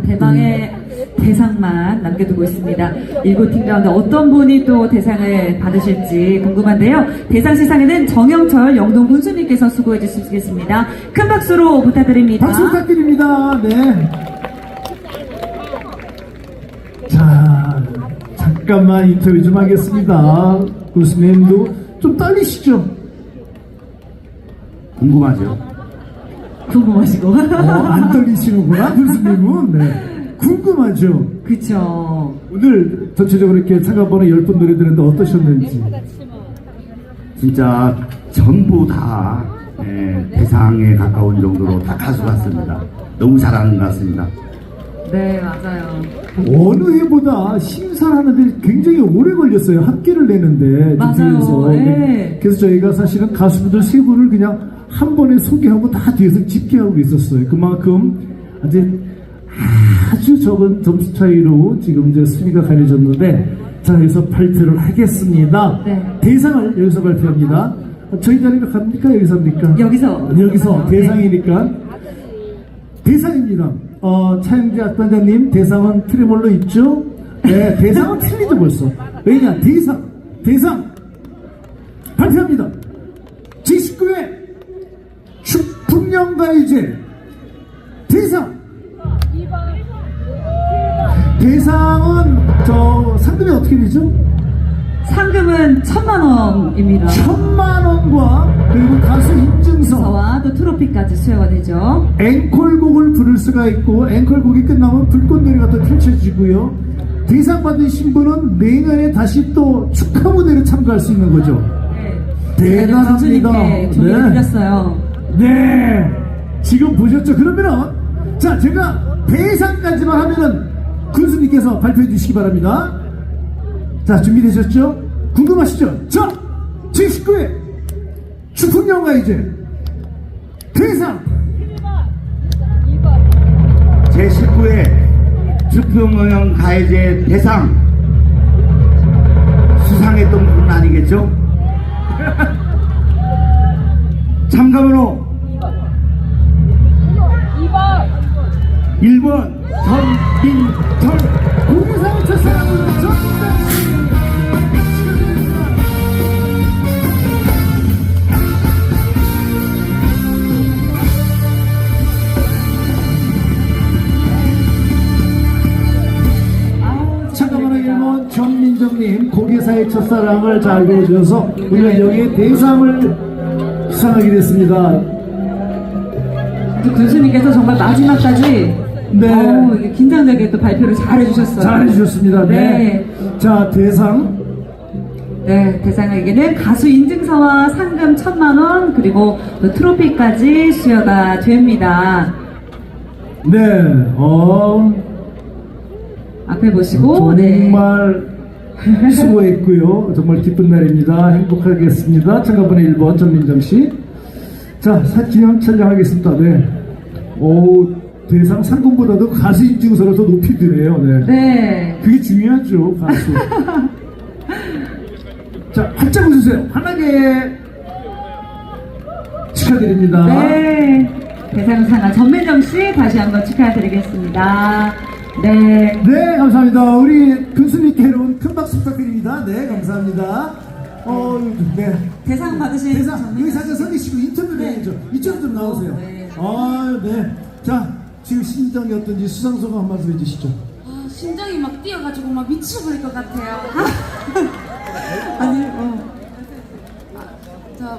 자, 대망의 대상만 남겨두고 있습니다. 일곱 팀 가운데 어떤 분이 또 대상을 받으실지 궁금한데요. 대상 시상에는 정영철 영동 군수님께서 수고해 주시겠습니다. 큰 박수로 부탁드립니다. 박수 부탁드립니다. 네. 자, 잠깐만 인터뷰 좀 하겠습니다. 교수님도 좀 떨리시죠? 궁금하죠? 궁금하시고. 어, 안 떨리시는구나, 교수님은. 네. 궁금하죠? 그쵸. 오늘 전체적으로 이렇게 참가번호 10분 노래 들었는데 어떠셨는지. 진짜 전부 다 예, 대상에 가까운 정도로 다 가수 같습니다. 너무 잘하는 것 같습니다. 네, 맞아요. 어느 해보다 심사하는데 굉장히 오래 걸렸어요. 합계를 내는데. 맞아요. 네. 그래서 저희가 사실은 가수분들 세 분을 그냥 한 번에 소개하고 다 뒤에서 집계하고 있었어요. 그만큼 아주 아주 적은 점수 차이로 지금 이제 순위가 가려졌는데 자, 여기서 발표를 하겠습니다. 네. 대상을 여기서 발표합니다. 저희 자리가 갑니까? 여기서 합니까? 여기서. 여기서 네. 대상이니까 대상입니다. 어, 차영재 악단장님 대상은 트레몰로 있죠? 네, 대상은 틀리죠 벌써. 왜냐? 대상, 대상 발표합니다. 제19회 풍령가이제 대상 대상은 저 상금이 어떻게 되죠? 상금은 천만 원입니다. 천만 원과 그리고 가수 인증서 서와 또 트로피까지 수여가 되죠. 앵콜곡을 부를 수가 있고 앵콜곡이 끝나면 불꽃놀이가 또 펼쳐지고요. 대상 받으신 분은 내년에 다시 또 축하 무대를 참가할 수 있는 거죠. 대단합니다. 교수님께 준비해 네. 드렸어요. 네. 지금 보셨죠? 그러면은 자 제가 대상까지만 하면은 군수님께서 발표해 주시기 바랍니다. 자 준비되셨죠? 궁금하시죠? 자 제19회 추풍영화 이제 대상 제19회 주평영 가해제 대상 수상했던 분은 아니겠죠? 참가번호 1번 전민철 공개상을 첫사랑을 전 잠깐만요, 일본 전민정님 고개사의 첫사랑을 잘 보여주셔서 우리가 여기에 대상을 수상하게 됐습니다. 또 교수님께서 정말 마지막까지 네. 어우, 이게 긴장되게 또 발표를 잘 해주셨어요. 잘 해주셨습니다. 네. 네. 자, 대상. 네, 대상에게는 가수 인증서와 상금 천만 원 그리고 또 트로피까지 수여가 됩니다. 네, 어, 앞에 보시고 네. 정말 수고했고요. 정말 기쁜 날입니다. 행복하겠습니다. 참가번호 1번 전민정 씨. 자, 사진형 촬영하겠습니다. 네. 오, 대상 상금보다도 가수 인증서를 더 높이 드네요. 네. 네. 그게 중요하죠, 가수. 자, 활짝 웃으세요. 환하게 축하드립니다. 네. 대상 상한 전민정 씨 다시 한번 축하드리겠습니다. 네. 네, 감사합니다. 우리 교수님께 여러분 큰 박수 부탁드립니다. 네, 감사합니다. 어, 네. 대상 받으신 대상, 여기 사진 서 계시고 인터뷰를 네. 해야죠. 이쪽으로 좀 나오세요. 네. 아, 네. 자, 지금 심정이 어떤지 수상소감 한 말씀 해주시죠. 아, 심장이 막 뛰어가지고 막 미쳐버릴 것 같아요. 아니, 어. 저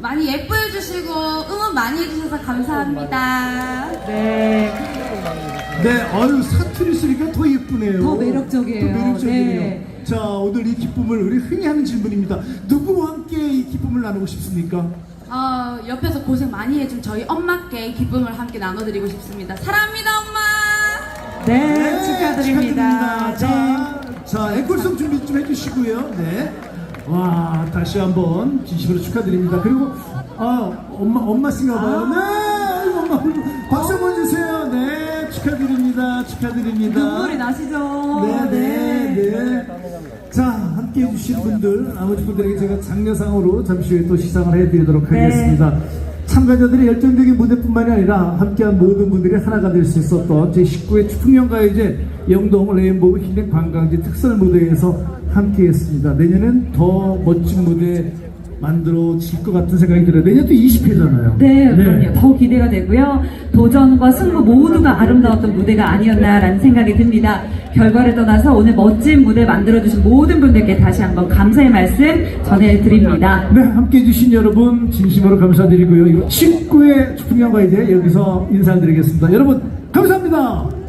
많이 예뻐해 주시고 응원 많이 해주셔서 감사합니다. 네. 네, 아유, 쓰니까 더 예쁘네요. 더 매력적이에요. 더 매력적이네요. 네. 자, 오늘 이 기쁨을 우리 흔히 하는 질문입니다. 누구와 함께 이 기쁨을 나누고 싶습니까? 어, 옆에서 고생 많이 해준 저희 엄마께 이 기쁨을 함께 나눠드리고 싶습니다. 사랑합니다, 엄마! 네, 축하드립니다. 축하드립니다. 자, 자, 앵콜송 준비 좀 해주시고요. 네. 와, 다시 한번 진심으로 축하드립니다. 그리고, 아, 엄마, 엄마신가 봐요. 네, 축하드립니다. 눈물이 나시죠? 네, 네, 네. 자, 함께 해주신 분들, 나머지 분들에게 제가 장려상으로 잠시 후에 또 시상을 해드리도록 네. 하겠습니다. 참가자들의 열정적인 무대뿐만이 아니라 함께한 모든 분들이 하나가 될 수 있었던 제19회 풍년가요제 영동 레인보우 힐링 관광지 특설 무대에서 함께했습니다. 내년엔 더 멋진 무대 만들어질 것 같은 생각이 들어요. 내년 또 20회잖아요. 네, 그럼요. 더 기대가 되고요. 도전과 승부 모두가 아름다웠던 무대가 아니었나라는 생각이 듭니다. 결과를 떠나서 오늘 멋진 무대 만들어주신 모든 분들께 다시 한번 감사의 말씀 전해드립니다. 네, 함께 해주신 여러분 진심으로 감사드리고요. 이거 19회 풍년가요제 여기서 인사드리겠습니다. 여러분 감사합니다.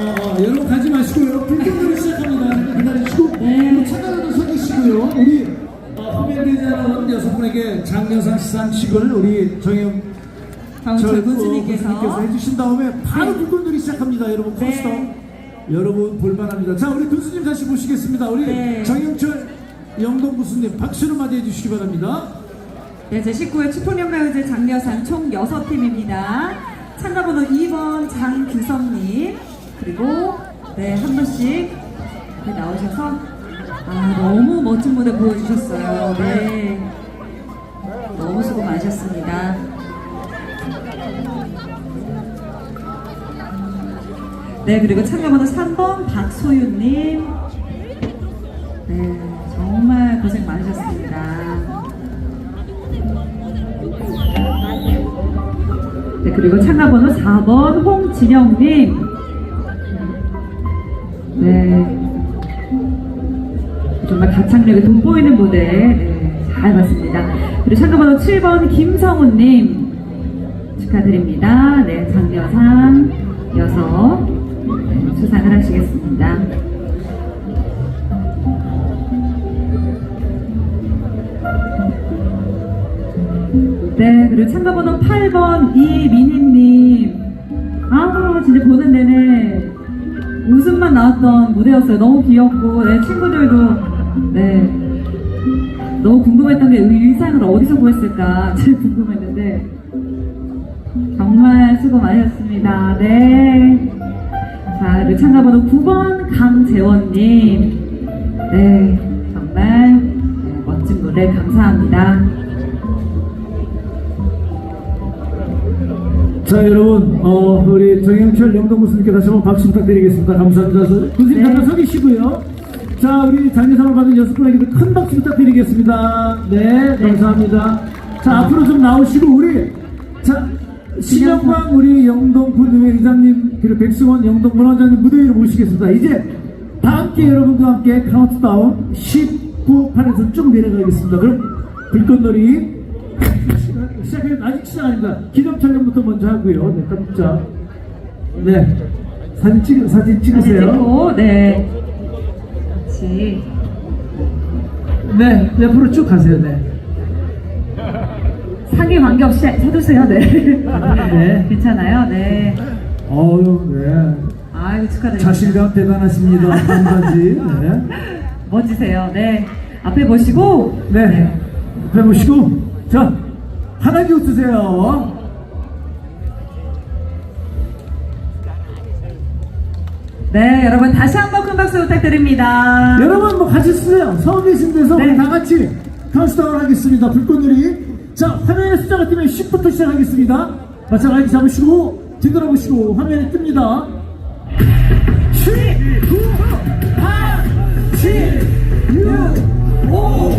아, 여러분 가지 마시고요. 불편으로 시작합니다. 기다리시고 네. 차가라도 서 계시고요. 우리 후배되자는 여섯 분에게 장려상 시상식을 우리 정영 저분님께서 해주신 다음에 바로 네. 불꽃놀이 시작합니다. 여러분 네. 커스터 여러분 볼만합니다. 자 우리 교수님 다시 모시겠습니다. 우리 네. 정영철 영동 교수님 박수로 맞이해 주시기 바랍니다. 네, 제19회 축포령가요제 장려상 총 6팀입니다. 참가번호 2번 장규섭님, 그리고 네, 한 분씩 나오셔서 아, 너무 멋진 무대 보여주셨어요. 네. 너무 수고 많으셨습니다. 네, 그리고 참가번호 3번 박소윤님. 네, 정말 고생 많으셨습니다. 네, 그리고 참가번호 4번 홍진영님. 네. 정말 가창력이 돋보이는 무대 네, 잘 봤습니다. 그리고 참가번호 7번 김성훈님 축하드립니다. 네, 장려상 네, 수상을 하시겠습니다. 네, 그리고 참가번호 8번 이민희님. 아, 진짜 보는 내내 웃음만 나왔던 무대였어요. 너무 귀엽고, 네, 친구들도, 네. 너무 궁금했던 게 의상을 어디서 구했을까 제일 궁금했는데, 정말 수고 많으셨습니다. 네. 자, 그리고 참가번호 9번 강재원님. 네, 정말 네, 멋진 무대 감사합니다. 자 여러분 어, 우리 정영철 영동 군수님께 다시 한번 박수 부탁드리겠습니다. 감사합니다. 군수님 네. 잠깐 서 계시고요. 자 우리 장려상을 받은 여섯 분에게도 큰 박수 부탁드리겠습니다. 네 감사합니다. 자 앞으로 좀 나오시고 우리 자 신영광 우리 영동 군의회 의장님 그리고 백승원 영동 문화장님 무대 위로 모시겠습니다. 이제 다 함께 여러분과 함께 카운트다운 19, 8에서 쭉 내려가겠습니다. 그럼 불꽃놀이 시작해 아직 시작 아닙니다. 기념 촬영부터 먼저 하고요. 네, 깜짝. 네, 사진 찍 사진 찍으세요. 네. 같이. 네, 옆으로 쭉 가세요. 네. 상의 관계없이 해주세요, 네. 네. 괜찮아요, 네. 어유, 네. 아이고, 축하드립니다. 자신감 대단하십니다. 한가지. 네. 멋지세요, 네. 앞에 보시고, 네. 앞에 보시고, 자, 환하게 웃으세요. 네, 여러분 다시 한번 큰 박수 부탁드립니다. 여러분 뭐 같이 쓰세요. 서 계신 데서 네. 우리 다 같이 카운트다운 하겠습니다. 불꽃놀이. 자, 화면에 숫자가 뜨면 10부터 시작하겠습니다. 마찬가지 잡으시고 뒤돌아보시고 화면에 뜹니다. 7, 9, 8, 7, 6, 5,